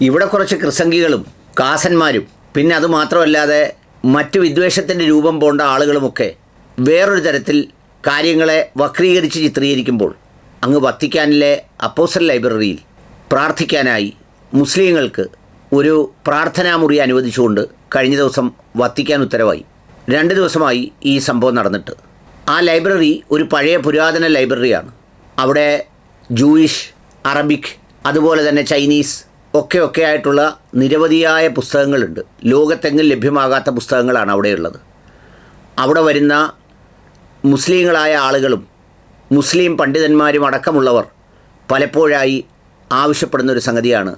ഇവിടെ കുറച്ച് കൃസംഗികളും കാസന്മാരും പിന്നെ അത് മാത്രമല്ലാതെ മറ്റു വിദ്വേഷത്തിന്റെ രൂപം പോണ്ട ആളുകളുമൊക്കെ വേറൊരു തരത്തിൽ കാര്യങ്ങളെ വക്രീകരിച്ച് ചിത്രീകരിക്കുമ്പോൾ അങ്ങ് വത്തിക്കാനിലെ അപ്പോസൽ ലൈബ്രറിയിൽ പ്രാർത്ഥിക്കാനായി മുസ്ലിങ്ങൾക്ക് ഒരു പ്രാർത്ഥനാമുറി അനുവദിച്ചുകൊണ്ട് കഴിഞ്ഞ ദിവസം വത്തിക്കാൻ ഉത്തരവായി. രണ്ട് ദിവസമായി ഈ സംഭവം നടന്നിട്ട്. ആ ലൈബ്രറി ഒരു പഴയ പുരാതന ലൈബ്രറിയാണ്. അവിടെ ജൂയിഷ് അറബിക് അതുപോലെ തന്നെ ചൈനീസ് ഒക്കെ ഒക്കെ ആയിട്ടുള്ള നിരവധിയായ പുസ്തകങ്ങളുണ്ട്. ലോകത്തെങ്ങും ലഭ്യമാകാത്ത പുസ്തകങ്ങളാണ് അവിടെയുള്ളത്. അവിടെ വരുന്ന മുസ്ലിങ്ങളായ ആളുകളും മുസ്ലിം പണ്ഡിതന്മാരും അടക്കമുള്ളവർ പലപ്പോഴായി ആവശ്യപ്പെടുന്ന ഒരു സംഗതിയാണ്.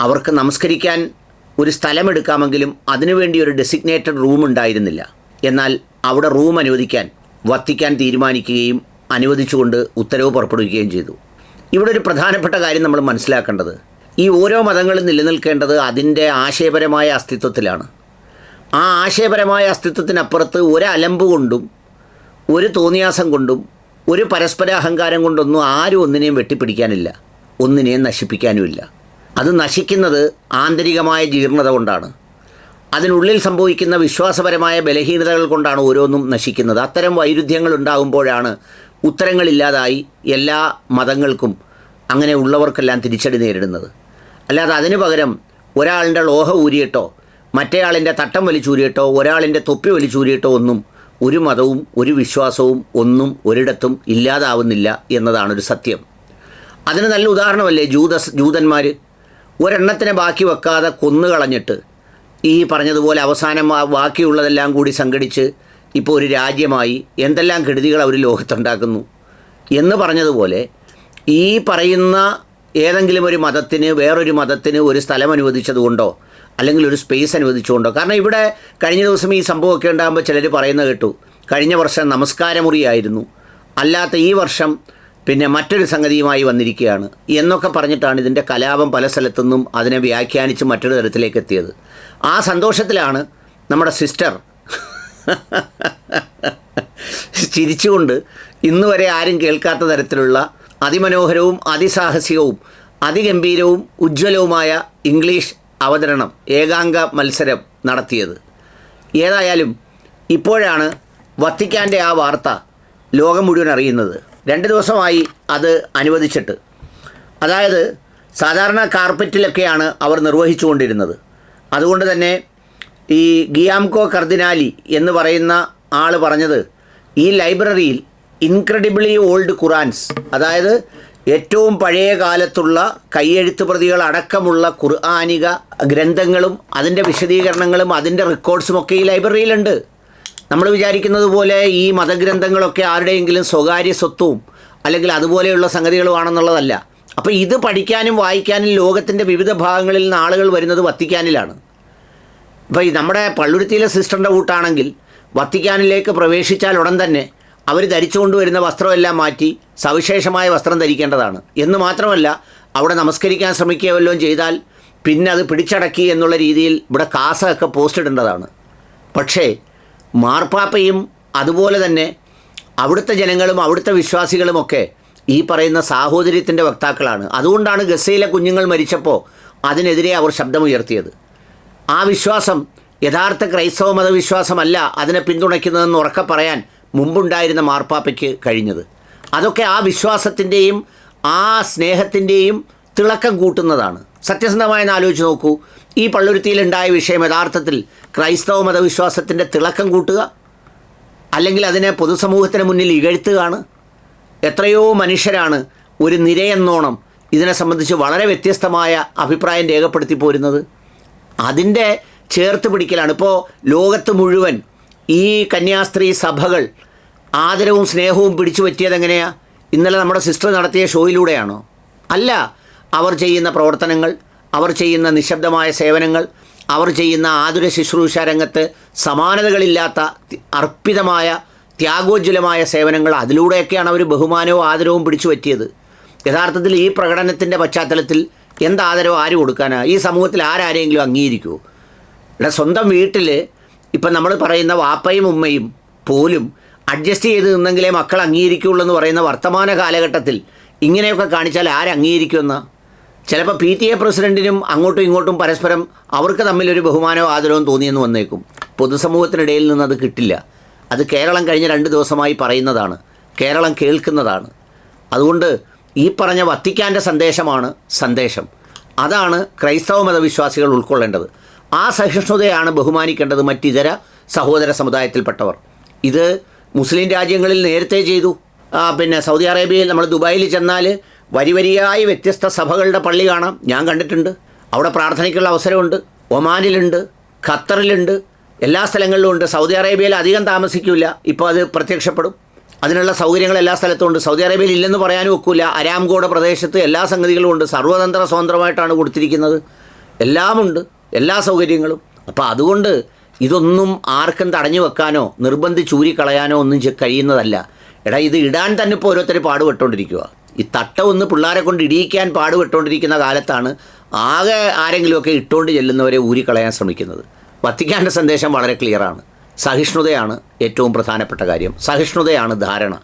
അവർക്ക് നമസ്കരിക്കാൻ ഒരു സ്ഥലമെടുക്കാമെങ്കിലും അതിനുവേണ്ടി ഒരു ഡെസിഗ്നേറ്റഡ് റൂം ഉണ്ടായിരുന്നില്ല. എന്നാൽ അവിടെ റൂം അനുവദിക്കാൻ വത്തിക്കാൻ തീരുമാനിക്കുകയും അനുവദിച്ചുകൊണ്ട് ഉത്തരവ് പുറപ്പെടുവിക്കുകയും ചെയ്തു. ഇവിടെ ഒരു പ്രധാനപ്പെട്ട കാര്യം നമ്മൾ മനസ്സിലാക്കേണ്ടത് ഈ ഓരോ മതങ്ങളും നിലനിൽക്കേണ്ടത് അതിന്റെ ആശയപരമായ അസ്തിത്വത്തിലാണ്. ആ ആശയപരമായ അസ്തിത്വത്തിനപ്പുറത്ത് ഒരലമ്പ് കൊണ്ടും ഒരു തോന്നിയാസം കൊണ്ടും ഒരു പരസ്പര അഹങ്കാരം കൊണ്ടൊന്നും ആരും ഒന്നിനെയും വെട്ടിപ്പിടിക്കാനില്ല. ഒന്നിനെയും നശിപ്പിക്കാനുമില്ല. അത് നശിക്കുന്നത് ആന്തരികമായ ജീർണത കൊണ്ടാണ്. അതിനുള്ളിൽ സംഭവിക്കുന്ന വിശ്വാസപരമായ ബലഹീനതകൾ കൊണ്ടാണ് ഓരോന്നും നശിക്കുന്നത്. അത്തരം വൈരുദ്ധ്യങ്ങൾ ഉണ്ടാകുമ്പോഴാണ് ഉത്തരങ്ങളില്ലാതായി എല്ലാ മതങ്ങൾക്കും അങ്ങനെ ഉള്ളവർക്കെല്ലാം തിരിച്ചടി നേരിടുന്നത്. അല്ലാതെ അതിനു പകരം ഒരാളിന്റെ ലോഹ ഊരിയിട്ടോ മറ്റേയാളിന്റെ തട്ടം വലിച്ചൂരിയിട്ടോ ഒരാളിന്റെ തൊപ്പി വലിച്ചൂരിയിട്ടോ ഒന്നും ഒരു മതവും ഒരു വിശ്വാസവും ഒന്നും ഒരിടത്തും ഇല്ലാതാവുന്നില്ല എന്നതാണൊരു സത്യം. അതിന് നല്ല ഉദാഹരണമല്ലേ ജൂതസ് ജൂതന്മാർ ഒരെണ്ണത്തിനെ ബാക്കി വെക്കാതെ കൊന്നുകളഞ്ഞിട്ട് ഈ പറഞ്ഞതുപോലെ അവസാനം ബാക്കിയുള്ളതെല്ലാം കൂടി സംഘടിച്ച് ഇപ്പോൾ ഒരു രാജ്യമായി എന്തെല്ലാം കെടുതികൾ അവർ ലോകത്തുണ്ടാക്കുന്നു എന്ന് പറഞ്ഞതുപോലെ ഈ പറയുന്ന ഏതെങ്കിലും ഒരു മതത്തിന് വേറൊരു മതത്തിന് ഒരു സ്ഥലം അനുവദിച്ചതുകൊണ്ടോ അല്ലെങ്കിൽ ഒരു സ്പേസ് അനുവദിച്ചുകൊണ്ടോ. കാരണം ഇവിടെ കഴിഞ്ഞ ദിവസം ഈ സംഭവമൊക്കെ ഉണ്ടാകുമ്പോൾ ചിലർ പറയുന്നത് കേട്ടു. കഴിഞ്ഞ വർഷം നമസ്കാരമുറിയായിരുന്നു. അല്ലാത്ത ഈ വർഷം പിന്നെ മറ്റൊരു സംഗതിയുമായി വന്നിരിക്കുകയാണ്. എന്നൊക്കെ പറഞ്ഞിട്ടാണ് ഇതിന്റെ കലാപം പല സ്ഥലത്തുനിന്നും അതിനെ വ്യാഖ്യാനിച്ച് മറ്റൊരു തരത്തിലേക്ക് എത്തിയത്. ആ സന്തോഷത്തിലാണ് നമ്മുടെ സിസ്റ്റർ ചിരിച്ചുകൊണ്ട് ഇന്നുവരെ ആരും കേൾക്കാത്ത തരത്തിലുള്ള അതിമനോഹരവും അതിസാഹസികവും അതിഗംഭീരവും ഉജ്ജ്വലവുമായ ഇംഗ്ലീഷ് അവതരണം ഏകാംഗ മത്സരം നടത്തിയത്. ഏതായാലും ഇപ്പോഴാണ് വത്തിക്കാന്റെ ആ വാർത്ത ലോകം മുഴുവൻ അറിയുന്നത്. രണ്ട് ദിവസമായി അത് അനുവദിച്ചിട്ട്. അതായത് സാധാരണ കാർപ്പറ്റിലൊക്കെയാണ് അവർ നിർവഹിച്ചുകൊണ്ടിരുന്നത്. അതുകൊണ്ട് തന്നെ ഈ ഗിയാംകോ കർദിനാലി എന്ന് പറയുന്ന ആൾ പറഞ്ഞത് ഈ ലൈബ്രറിയിൽ ഇൻക്രെഡിബിളി ഓൾഡ് ഖുറാൻസ് അതായത് ഏറ്റവും പഴയ കാലത്തുള്ള കയ്യെഴുത്ത് പ്രതികൾ അടക്കമുള്ള ഖുർആാനിക ഗ്രന്ഥങ്ങളും അതിന്റെ വിശദീകരണങ്ങളും അതിന്റെ റെക്കോർഡ്സും ഒക്കെ ഈ ലൈബ്രറിയിലുണ്ട്. നമ്മൾ വിചാരിക്കുന്നത് പോലെ ഈ മതഗ്രന്ഥങ്ങളൊക്കെ ആരുടെയെങ്കിലും സ്വകാര്യ സ്വത്തും അല്ലെങ്കിൽ അതുപോലെയുള്ള സംഗതികളുമാണെന്നുള്ളതല്ല അപ്പോൾ ഇത് പഠിക്കാനും വായിക്കാനും ലോകത്തിന്റെ വിവിധ ഭാഗങ്ങളിൽ നിന്ന് ആളുകൾ വരുന്നത് വത്തിക്കാനിലാണ്. ഇപ്പോൾ നമ്മുടെ പള്ളുരുത്തിയിലെ സിസ്റ്ററിന്റെ കൂട്ടാണെങ്കിൽ വത്തിക്കാനിലേക്ക് പ്രവേശിച്ചാൽ ഉടൻ തന്നെ അവർ ധരിച്ചുകൊണ്ടുവരുന്ന വസ്ത്രമെല്ലാം മാറ്റി സവിശേഷമായ വസ്ത്രം ധരിക്കേണ്ടതാണ്. എന്ന് മാത്രമല്ല അവിടെ നമസ്കരിക്കാൻ ശ്രമിക്കുക വല്ലതും ചെയ്താൽ പിന്നെ അത് പിടിച്ചടക്കി എന്നുള്ള രീതിയിൽ ഇവിടെ കാസൊക്കെ പോസ്റ്റ് ഇടേണ്ടതാണ്. പക്ഷേ മാർപ്പാപ്പയും അതുപോലെ തന്നെ അവിടുത്തെ ജനങ്ങളും അവിടുത്തെ വിശ്വാസികളുമൊക്കെ ഈ പറയുന്ന സാഹോദര്യത്തിന്റെ വക്താക്കളാണ്. അതുകൊണ്ടാണ് ഗസയിലെ കുഞ്ഞുങ്ങൾ മരിച്ചപ്പോൾ അതിനെതിരെ അവർ ശബ്ദമുയർത്തിയത്. ആ വിശ്വാസം യഥാർത്ഥ ക്രൈസ്തവ മതവിശ്വാസമല്ല അതിനെ പിന്തുണയ്ക്കുന്നതെന്ന് ഉറക്കെ പറയാൻ മുമ്പുണ്ടായിരുന്ന മാർപ്പാപ്പയ്ക്ക് കഴിഞ്ഞത്. അതൊക്കെ ആ വിശ്വാസത്തിന്റെയും ആ സ്നേഹത്തിന്റെയും തിളക്കം കൂട്ടുന്നതാണ്. സത്യസന്ധമായി ആലോചിച്ച് നോക്കൂ. ഈ പള്ളുരുത്തിയിലുണ്ടായ വിഷയം യഥാർത്ഥത്തിൽ ക്രൈസ്തവ മതവിശ്വാസത്തിന്റെ തിളക്കം കൂട്ടുക അല്ലെങ്കിൽ അതിനെ പൊതുസമൂഹത്തിന് മുന്നിൽ ഇകഴ്ത്തുകയാണ്. എത്രയോ മനുഷ്യരാണ് ഒരു നിരയെന്നോണം ഇതിനെ സംബന്ധിച്ച് വളരെ വ്യത്യസ്തമായ അഭിപ്രായം രേഖപ്പെടുത്തി പോരുന്നത്. അതിന്റെ ചേർത്ത് പിടിക്കലാണ്. ഇപ്പോൾ ലോകത്ത് മുഴുവൻ ഈ കന്യാസ്ത്രീ സഭകൾ ആദരവും സ്നേഹവും പിടിച്ചു പറ്റിയത് എങ്ങനെയാണ് ഇന്നലെ നമ്മുടെ സിസ്റ്റർ നടത്തിയ ഷോയിലൂടെയാണോ? അല്ല അവർ ചെയ്യുന്ന പ്രവർത്തനങ്ങൾ അവർ ചെയ്യുന്ന നിശബ്ദമായ സേവനങ്ങൾ അവർ ചെയ്യുന്ന ആതുര ശുശ്രൂഷ രംഗത്ത് സമാനതകളില്ലാത്ത അർപ്പിതമായ ത്യാഗോജ്വലമായ സേവനങ്ങൾ അതിലൂടെയൊക്കെയാണ് അവർ ബഹുമാനവും ആദരവും പിടിച്ചു പറ്റിയത്. യഥാർത്ഥത്തിൽ ഈ പ്രകടനത്തിന്റെ പശ്ചാത്തലത്തിൽ എന്താദരവ് ആര് കൊടുക്കാനാണ് ഈ സമൂഹത്തിൽ ആരാരെങ്കിലും അംഗീകരിക്കുമോ ഇവിടെ സ്വന്തം വീട്ടിൽ ഇപ്പം നമ്മൾ പറയുന്ന വാപ്പയും ഉമ്മയും പോലും അഡ്ജസ്റ്റ് ചെയ്ത് നിന്നെങ്കിലേ മക്കൾ അംഗീകരിക്കുകയുള്ളൂ എന്ന് പറയുന്ന വർത്തമാന കാലഘട്ടത്തിൽ ഇങ്ങനെയൊക്കെ കാണിച്ചാൽ ആരംഗീകരിക്കുമെന്ന് ചിലപ്പോൾ പി ടി എ പ്രസിഡന്റിനും അങ്ങോട്ടും ഇങ്ങോട്ടും പരസ്പരം അവർക്ക് തമ്മിലൊരു ബഹുമാനവും ആദരവും തോന്നിയെന്ന് വന്നേക്കും. പൊതുസമൂഹത്തിനിടയിൽ നിന്ന് അത് കിട്ടില്ല. അത് കേരളം കഴിഞ്ഞ രണ്ട് ദിവസമായി പറയുന്നതാണ്. കേരളം കേൾക്കുന്നതാണ്. അതുകൊണ്ട് ഈ പറഞ്ഞ വത്തിക്കാന്റെ സന്ദേശമാണ് സന്ദേശം. അതാണ് ക്രൈസ്തവ മതവിശ്വാസികൾ ഉൾക്കൊള്ളേണ്ടത്. ആ സഹിഷ്ണുതയാണ് ബഹുമാനിക്കേണ്ടത് മറ്റിതര സഹോദര സമുദായത്തിൽപ്പെട്ടവർ. ഇത് മുസ്ലിം രാജ്യങ്ങളിൽ നേരത്തെ ചെയ്തു. പിന്നെ സൗദി അറേബ്യയിൽ നമ്മൾ ദുബായിൽ ചെന്നാൽ വരിവരിയായി വ്യത്യസ്ത സഭകളുടെ പള്ളി കാണാം. ഞാൻ കണ്ടിട്ടുണ്ട്. അവിടെ പ്രാർത്ഥനയ്ക്കുള്ള അവസരമുണ്ട്. ഒമാനിലുണ്ട് ഖത്തറിലുണ്ട് എല്ലാ സ്ഥലങ്ങളിലും ഉണ്ട്. സൗദി അറേബ്യയിൽ അധികം താമസിക്കില്ല ഇപ്പോൾ അത് പ്രത്യക്ഷപ്പെടും. അതിനുള്ള സൗകര്യങ്ങൾ എല്ലാ സ്ഥലത്തും ഉണ്ട്. സൗദി അറേബ്യയിൽ ഇല്ലെന്ന് പറയാനും ഒക്കില്ല അരാംകോട് പ്രദേശത്ത് എല്ലാ സംഗതികളും ഉണ്ട്. സർവതന്ത്ര സ്വതന്ത്രമായിട്ടാണ് കൊടുത്തിരിക്കുന്നത്. എല്ലാമുണ്ട്. എല്ലാ സൗകര്യങ്ങളും. അപ്പോൾ അതുകൊണ്ട് ഇതൊന്നും ആർക്കും തടഞ്ഞു വെക്കാനോ നിർബന്ധിച്ചൂരിക്കളയാനോ ഒന്നും കഴിയുന്നതല്ല. എടാ ഇത് ഇടാൻ തന്നെ ഇപ്പോൾ ഓരോരുത്തർ പാടുപെട്ടുകൊണ്ടിരിക്കുക ഈ തട്ട ഒന്ന് പിള്ളേരെ കൊണ്ട് ഇടിയിക്കാൻ പാടുപെട്ടുകൊണ്ടിരിക്കുന്ന കാലത്താണ് ആകെ ആരെങ്കിലുമൊക്കെ ഇട്ടുകൊണ്ട് ചെല്ലുന്നവരെ ഊരിക്കളയാൻ ശ്രമിക്കുന്നത്. വത്തിക്കാന്റെ സന്ദേശം വളരെ ക്ലിയറാണ്. സഹിഷ്ണുതയാണ് ഏറ്റവും പ്രധാനപ്പെട്ട കാര്യം. സഹിഷ്ണുതയാണ് ധാരണ.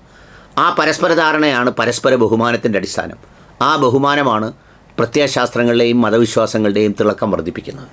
ആ പരസ്പര ധാരണയാണ് പരസ്പര ബഹുമാനത്തിന്റെ അടിസ്ഥാനം. ആ ബഹുമാനമാണ് പ്രത്യയശാസ്ത്രങ്ങളുടെയും മതവിശ്വാസങ്ങളുടെയും തിളക്കം വർദ്ധിപ്പിക്കുന്നത്.